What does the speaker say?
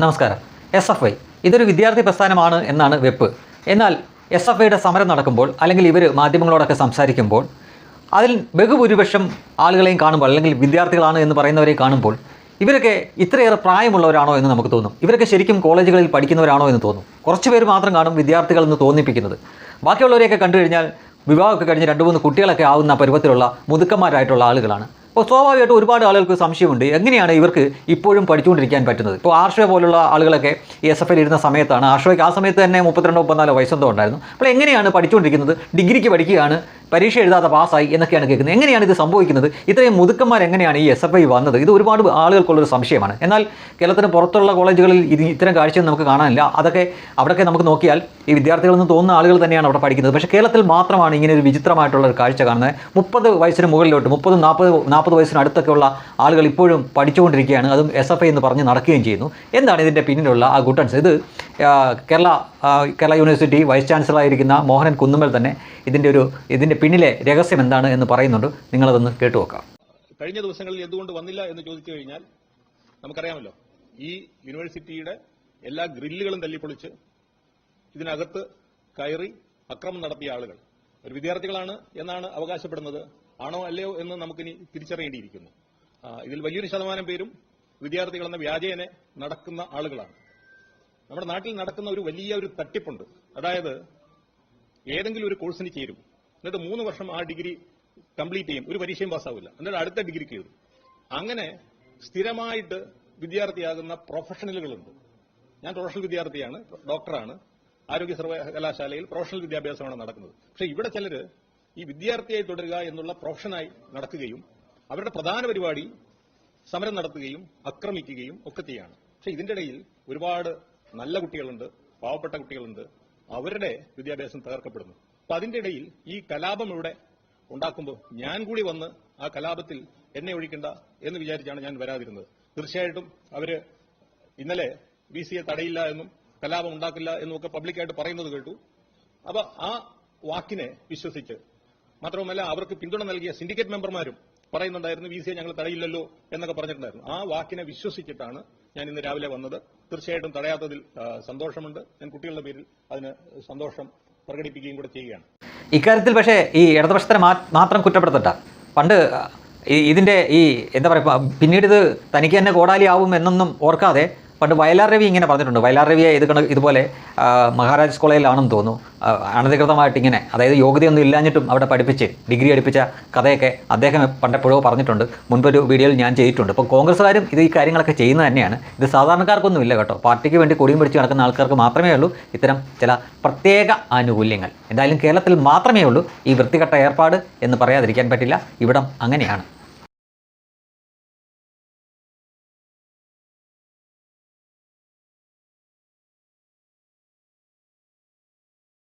നമസ്കാരം. S F I ഇതൊരു വിദ്യാർത്ഥി പ്രസ്ഥാനമാണ് എന്നാണ് വെപ്പ്. എന്നാൽ എസ് എഫ് ഐയുടെ സമരം നടക്കുമ്പോൾ അല്ലെങ്കിൽ ഇവർ മാധ്യമങ്ങളോടൊക്കെ സംസാരിക്കുമ്പോൾ അതിൽ ബഹുഭൂരിപക്ഷം ആളുകളെയും കാണുമ്പോൾ അല്ലെങ്കിൽ വിദ്യാർത്ഥികളാണ് എന്ന് പറയുന്നവരെ കാണുമ്പോൾ ഇവരൊക്കെ ഇത്രയേറെ പ്രായമുള്ളവരാണോ എന്ന് നമുക്ക് തോന്നും. ഇവരൊക്കെ ശരിക്കും കോളേജുകളിൽ പഠിക്കുന്നവരാണോ എന്ന് തോന്നും. കുറച്ച് പേര് മാത്രം കാണും വിദ്യാർത്ഥികൾ എന്ന് തോന്നിപ്പിക്കുന്നത്. ബാക്കിയുള്ളവരെയൊക്കെ കണ്ടു കഴിഞ്ഞാൽ വിവാഹമൊക്കെ കഴിഞ്ഞ് രണ്ട് മൂന്ന് കുട്ടികളൊക്കെ ആവുന്ന പരുവത്തിലുള്ള മുതുക്കന്മാരായിട്ടുള്ള ആളുകളാണ്. അപ്പോൾ സ്വാഭാവികമായിട്ടും ഒരുപാട് ആളുകൾക്ക് സംശയമുണ്ട്. എങ്ങനെയാണ് ഇവർക്ക് ഇപ്പോഴും പഠിച്ചുകൊണ്ടിരിക്കാൻ പറ്റുന്നത്? ഇപ്പോൾ ആർഷോ പോലുള്ള ആളുകളൊക്കെ എസ് എഫ് ഇരുന്ന സമയത്താണ്. ആർഷോയ്ക്ക് ആ സമയത്ത് തന്നെ മുപ്പത്തിരണ്ടോ മുപ്പത്തിനാലോ വയസ്സെന്തോ ഉണ്ടായിരുന്നു. അപ്പോൾ എങ്ങനെയാണ് പഠിച്ചുകൊണ്ടിരിക്കുന്നത്? ഡിഗ്രിക്ക് പഠിക്കുകയാണ്. പരീക്ഷ എഴുതാതെ പാസ്സായി എന്നൊക്കെയാണ് കേൾക്കുന്നത്. എങ്ങനെയാണ് ഇത് സംഭവിക്കുന്നത്? ഇത്രയും മുതുക്കന്മാർ എങ്ങനെയാണ് ഈ എസ് എഫ് ഐ വന്നത്? ഇത് ഒരുപാട് ആളുകൾക്കുള്ളൊരു സംശയമാണ്. എന്നാൽ കേരളത്തിന് പുറത്തുള്ള കോളേജുകളിൽ ഇത് ഇത്തരം കാഴ്ചയൊന്നും നമുക്ക് കാണാനില്ല. അതൊക്കെ അവിടെയൊക്കെ നമുക്ക് നോക്കിയാൽ ഈ വിദ്യാർത്ഥികളെന്ന് തോന്നുന്ന ആളുകൾ തന്നെയാണ് അവിടെ പഠിക്കുന്നത്. പക്ഷേ കേരളത്തിൽ മാത്രമാണ് ഇങ്ങനെ ഒരു വിചിത്രമായിട്ടുള്ള ഒരു കാഴ്ച കാണുന്നത്. മുപ്പത് വയസ്സിന് മുകളിലോട്ട് മുപ്പതും നാൽപ്പത് നാൽപ്പത് വയസ്സിന് അടുത്തൊക്കെയുള്ള ആളുകൾ ഇപ്പോഴും പഠിച്ചുകൊണ്ടിരിക്കുകയാണ്. അതും എസ് എഫ് ഐ എന്ന് പറഞ്ഞ് നടക്കുകയും ചെയ്യുന്നു. എന്താണ് ഇതിന്റെ പിന്നിലുള്ള ആ ഗുട്ടൻസ് ഇത് കേരള കേരള യൂണിവേഴ്സിറ്റി വൈസ് ചാൻസലറായിരിക്കുന്ന മോഹനൻ കുന്നുമ്മൽ തന്നെ ഇതിന്റെ ഒരു ഇതിന്റെ പിന്നിലെ രഹസ്യം എന്താണ് എന്ന് പറയുന്നുണ്ട്. നിങ്ങളതൊന്ന് കേട്ടു വെക്കാം കഴിഞ്ഞ ദിവസങ്ങളിൽ എന്തുകൊണ്ട് വന്നില്ല എന്ന് ചോദിച്ചു കഴിഞ്ഞാൽ നമുക്കറിയാമല്ലോ. ഈ യൂണിവേഴ്സിറ്റിയുടെ എല്ലാ ഗ്രില്ലുകളും തല്ലിപ്പൊളിച്ച് ഇതിനകത്ത് കയറി അക്രമം നടത്തിയ ആളുകൾ. ഒരു വിദ്യാർത്ഥികളാണ് എന്നാണ് അവകാശപ്പെടുന്നത്. ആണോ അല്ലയോ എന്ന് നമുക്കിനി തിരിച്ചറിയേണ്ടിയിരിക്കുന്നു. ഇതിൽ വലിയൊരു ശതമാനം പേരും വിദ്യാർത്ഥികളെന്ന വ്യാജേനെ നടക്കുന്ന ആളുകളാണ്. നമ്മുടെ നാട്ടിൽ നടക്കുന്ന ഒരു വലിയ ഒരു തട്ടിപ്പുണ്ട്. അതായത് ഏതെങ്കിലും ഒരു കോഴ്സിന് ചേരും. എന്നിട്ട് മൂന്ന് വർഷം ആ ഡിഗ്രി കംപ്ലീറ്റ് ചെയ്യും. ഒരു പരീക്ഷയും പാസ്സാവില്ല. എന്നിട്ട് അടുത്ത ഡിഗ്രിക്ക് കയറും. അങ്ങനെ സ്ഥിരമായിട്ട് വിദ്യാർത്ഥിയാകുന്ന പ്രൊഫഷണലുകളുണ്ട്. ഞാൻ പ്രൊഫഷണൽ വിദ്യാർത്ഥിയാണ് ഡോക്ടറാണ്. ആരോഗ്യ സർവകലാശാലയിൽ പ്രൊഫഷണൽ വിദ്യാഭ്യാസമാണ് നടക്കുന്നത്. പക്ഷേ ഇവിടെ ചിലർ ഈ വിദ്യാർത്ഥിയായി തുടരുക എന്നുള്ള പ്രൊഫഷനായി നടക്കുകയും അവരുടെ പ്രധാന പരിപാടി സമരം നടത്തുകയും ആക്രമിക്കുകയും ഒക്കെ ചെയ്യാണ്. പക്ഷേ ഇതിന്റെ ഇടയിൽ ഒരുപാട് നല്ല കുട്ടികളുണ്ട് പാവപ്പെട്ട കുട്ടികളുണ്ട്. അവരുടെ വിദ്യാഭ്യാസം തകർക്കപ്പെടുന്നു. അപ്പൊ അതിന്റെ ഇടയിൽ ഈ കലാപം ഇവിടെ ഉണ്ടാക്കുമ്പോൾ ഞാൻ കൂടി വന്ന് ആ കലാപത്തിൽ എന്നെ ഒഴിക്കണ്ട എന്ന് വിചാരിച്ചാണ് ഞാൻ വരാതിരുന്നത്. തീർച്ചയായിട്ടും അവർ ഇന്നലെ വി സിയെ തടയില്ല എന്നും കലാപം ഉണ്ടാക്കില്ല എന്നും ഒക്കെ പബ്ലിക്കായിട്ട് പറയുന്നത് കേട്ടു. അപ്പൊ ആ വാക്കിനെ വിശ്വസിച്ച് മാത്രവുമല്ല അവർക്ക് പിന്തുണ നൽകിയ സിൻഡിക്കേറ്റ് മെമ്പർമാരും പറയുന്നുണ്ടായിരുന്നു വി സിയെ ഞങ്ങൾ തടയില്ലല്ലോ എന്നൊക്കെ പറഞ്ഞിട്ടുണ്ടായിരുന്നു. ആ വാക്കിനെ വിശ്വസിച്ചിട്ടാണ് ഞാൻ ഇന്ന് രാവിലെ വന്നത്. തീർച്ചയായിട്ടും തടയാത്തതിൽ സന്തോഷമുണ്ട്. ഞാൻ കുട്ടികളുടെ പേരിൽ അതിന് സന്തോഷം പ്രകടിപ്പിക്കുകയും കൂടെ ചെയ്യുകയാണ്. ഇക്കാര്യത്തിൽ പക്ഷേ ഈ ഇടതുപക്ഷത്തിനെ മാത്രം കുറ്റപ്പെടുത്തട്ട പണ്ട് ഇതിന്റെ ഈ എന്താ പറയുക പിന്നീട് ഇത് തനിക്ക് തന്നെ കോടാലി ആവും എന്നൊന്നും ഓർക്കാതെ പണ്ട് വയലാർ രവി ഇങ്ങനെ പറഞ്ഞിട്ടുണ്ട്. വയലാർ രവിയെ ഇത് കണ ഇതുപോലെ മഹാരാജ് കോളേജിലാണെന്ന് തോന്നുന്നു. അനധികൃതമായിട്ട് ഇങ്ങനെ അതായത് യോഗ്യതയൊന്നും ഇല്ലാഞ്ഞിട്ടും അവിടെ പഠിപ്പിച്ച് ഡിഗ്രി അടിപ്പിച്ച കഥയൊക്കെ അദ്ദേഹം പണ്ടെപ്പോഴോ പറഞ്ഞിട്ടുണ്ട്. മുൻപൊരു വീഡിയോയിൽ ഞാൻ ചെയ്തിട്ടുണ്ട്. അപ്പോൾ കോൺഗ്രസ്സുകാരും ഇത് ഈ കാര്യങ്ങളൊക്കെ ചെയ്യുന്നത് തന്നെയാണ്. ഇത് സാധാരണക്കാർക്കൊന്നും ഇല്ല കേട്ടോ. പാർട്ടിക്ക് വേണ്ടി കൊടിയും പിടിച്ച് നടക്കുന്ന ആൾക്കാർക്ക് മാത്രമേ ഉള്ളൂ. ഇത്തരം ചില പ്രത്യേക ആനുകൂല്യങ്ങൾ. എന്തായാലും കേരളത്തിൽ മാത്രമേ ഉള്ളൂ ഈ വൃത്തികെട്ട ഏർപ്പാട് എന്ന് പറയാതിരിക്കാൻ പറ്റില്ല. ഇവിടം അങ്ങനെയാണ്.